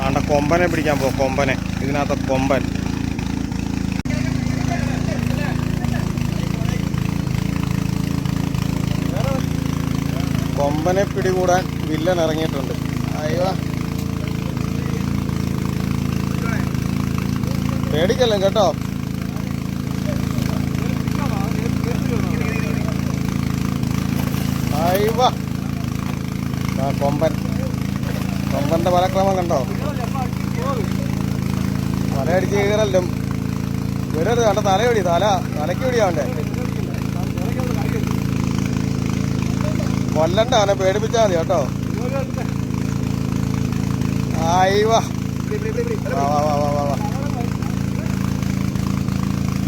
ആണ്ട കൊമ്പനെ പിടിക്കാൻ പോ കൊമ്പനെ. ഇതിനകത്ത് കൊമ്പൻ. കൊമ്പനെ പിടികൂടാൻ വില്ലൻ ഇറങ്ങിയിട്ടുണ്ട്. അയ്യോ. പേടിക്കല്ലേ കേട്ടോ? അയ്യോ. ആ കൊമ്പൻ. കൊമ്പന്റെ പരക്രമം കണ്ടോ? തലയടിച്ച് കീറല്ലും വരരുത് കണ്ട തലയൊടി തല തലയ്ക്ക് പിടിയാവണ്ടേ കൊല്ലണ്ട അവനെ പേടിപ്പിച്ചാൽ മതി കേട്ടോ. ആയിവാ വാ. വാ വാ വാ വാ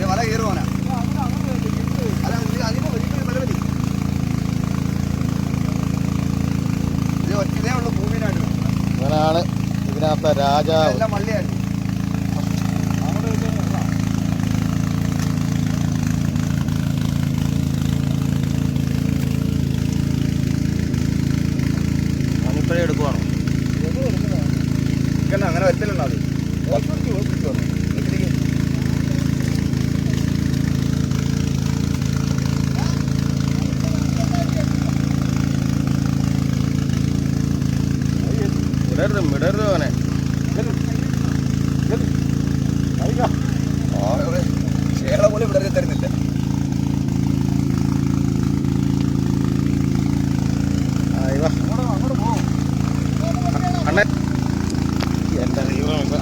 വല കയറുവാനാ അല്ല ഇത് അതിന് ഒരിക്കലും വല മതി ഇത് ഒറ്റതേ ഉള്ളൂ ഭൂമിയിലായിട്ട് ഇവനാണ് ഇതിനകത്തെ രാജാവ് അങ്ങനെ വെച്ചലുണ്ടോ അത്. വിടരുത് വിടരുത് അവനെ ചേള പോലെ ഇവിടെ തരുന്നില്ല.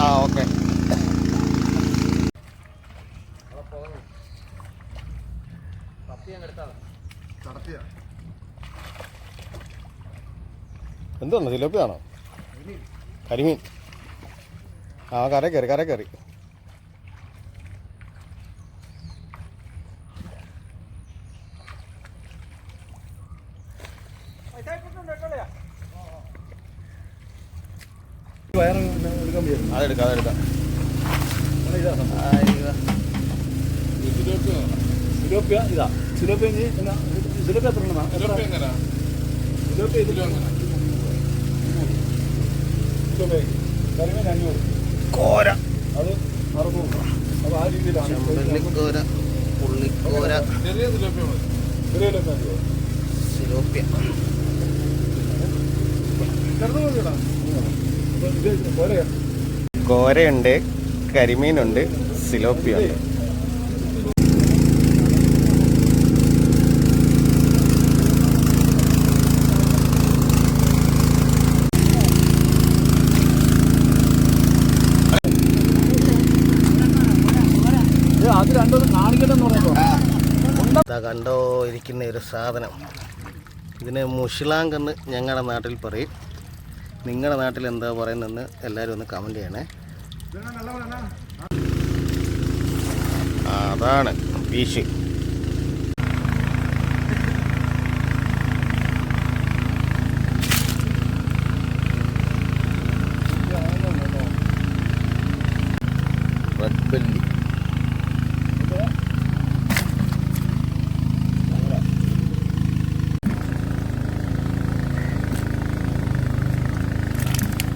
ആ ഓക്കെ. സിലോപ്പിയാണോ കരിമീൻ. ആ കര കയറി കര കയറി അതെടുക്കാം അതെടുക്കാം. സിലോപ്പിയ ഇതാ സിലോപ്പിയ സിലോപ്പിയ എത്ര? സിലോപ്പിയ കരിമീൻ അഞ്ഞൂറ്. കോര. അത് അറുന്നൂറ് ആ രീതിയിലാണ്. ചെമ്പല്ലിക്കോര പുള്ളിക്കോര. ചെറിയ കോരയുണ്ട് കരിമീനുണ്ട് സിലോപ്പിയ ഉണ്ട് ഇത് അത് രണ്ടും കാണിക്കട്ടെന്ന് പറയുമ്പോ ഇതാ കണ്ടോ ഇരിക്കുന്ന ഒരു സാധനം. ഇതിന് മുഷിളാങ്കെന്ന് ഞങ്ങളുടെ നാട്ടിൽ പറയും. നിങ്ങളുടെ നാട്ടിൽ എന്താ പറയുന്നതെന്ന് എല്ലാവരും ഒന്ന് കമന്റ് ചെയ്യണേ. അതാണ് ഫീഷ് റെഡ് ബെല്ലി.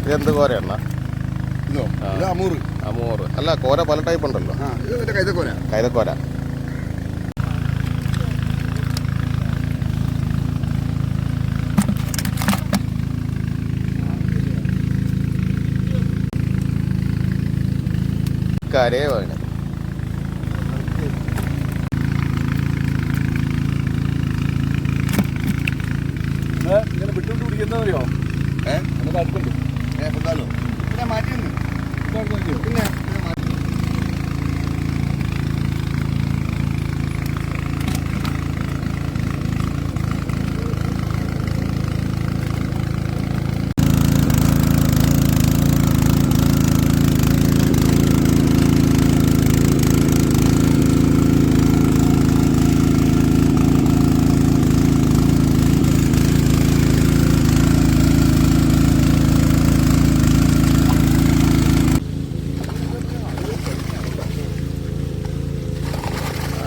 ഇതെന്ത് കോരയണ്ണ? ഇതോ? അമൂറ് അമൂറ് അല്ല കോര പല ടൈപ്പ് ഉണ്ടല്ലോ. ആ ഇത് മറ്റേ കൈതക്കോര. കരയെ വേണം. ഇങ്ങനെ വിട്ടുകൊണ്ട് കുടിക്കുന്നവരെയോ? ഏഹ് നമുക്ക് അടുത്തുണ്ട്. ഏ പൊക്കാലോ. പിന്നെ മാറ്റിയുണ്ട് ഇതോ. പിന്നെ പിന്നെ മാറ്റി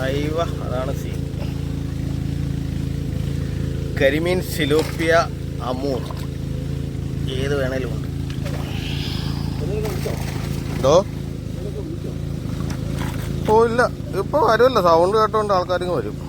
അയ്വ അതാണ് സീൻ കരിമീൻ സിലോപ്പിയ അമൂർ. ഏത് വേണേലും ഉണ്ട്. എന്തോ? ഓ ഇല്ല. ഇപ്പോൾ വരുമല്ലോ. സൗണ്ട് കേട്ടോണ്ട് ആൾക്കാരിങ്ങ് വരും.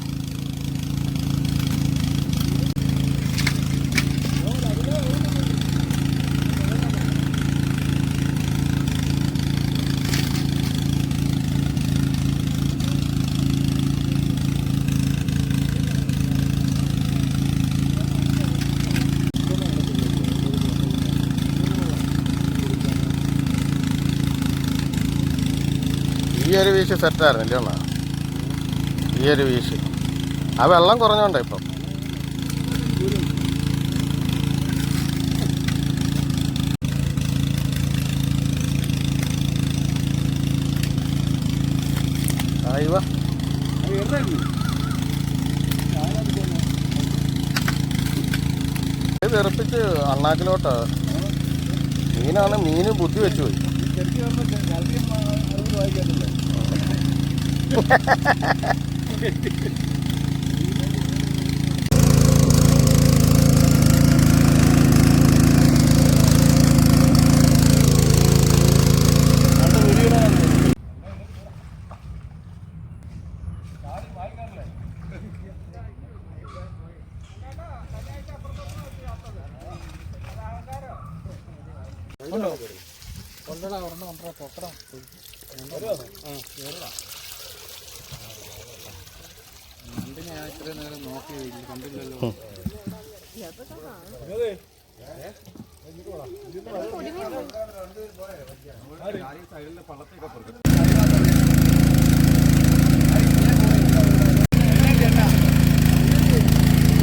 ഒരു വീശ് സെറ്റായിരുന്നില്ലേ അണ്ണാ ഈ ഒരു വീശ്. ആ വെള്ളം കുറഞ്ഞോണ്ടേ ഇപ്പം. ഇത് തെറിപ്പിച്ച് മീനാണ് മീന് ബുദ്ധി വെച്ചു പോയി. Ha ha ha ha ha! ഇത്രയും നേരം നോക്കിയില്ല കണ്ടില്ലല്ലോ സൈഡിലെ പള്ളത്തേക്ക്